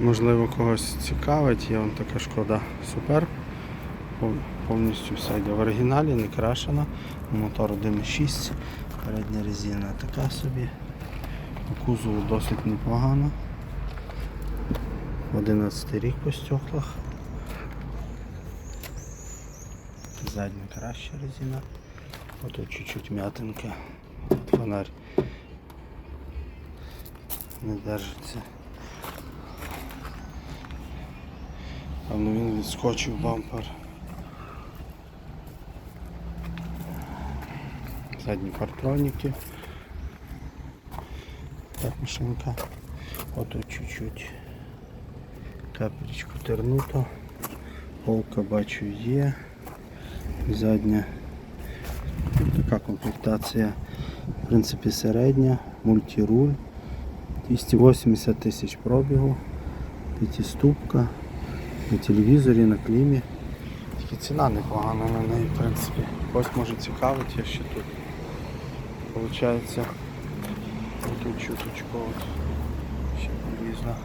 Можливо, когось цікавить, є вон така шкода супер. Повністю все йде в оригіналі, не крашена. Мотор 1.6, передня резина така собі. По кузову досить непогано. 11 рік по стеклах. Задня краща резина. Ото чуть-чуть м'ятинка. Фонарь не держиться. Певно він відскочив бампер. Задні партроніки. Так, машинка. Ото чуть-чуть. Капелечку тернуто. Полка бачу є. Задня. Така комплектація. В принципі середня. Мультируль. 280 тисяч пробігу. П'ятиступка. На телевізорі, на клімі. Тільки ціна непогана на неї, в принципі. Ось може цікавить, я ще тут. Получається, тут чуточку ще полізла.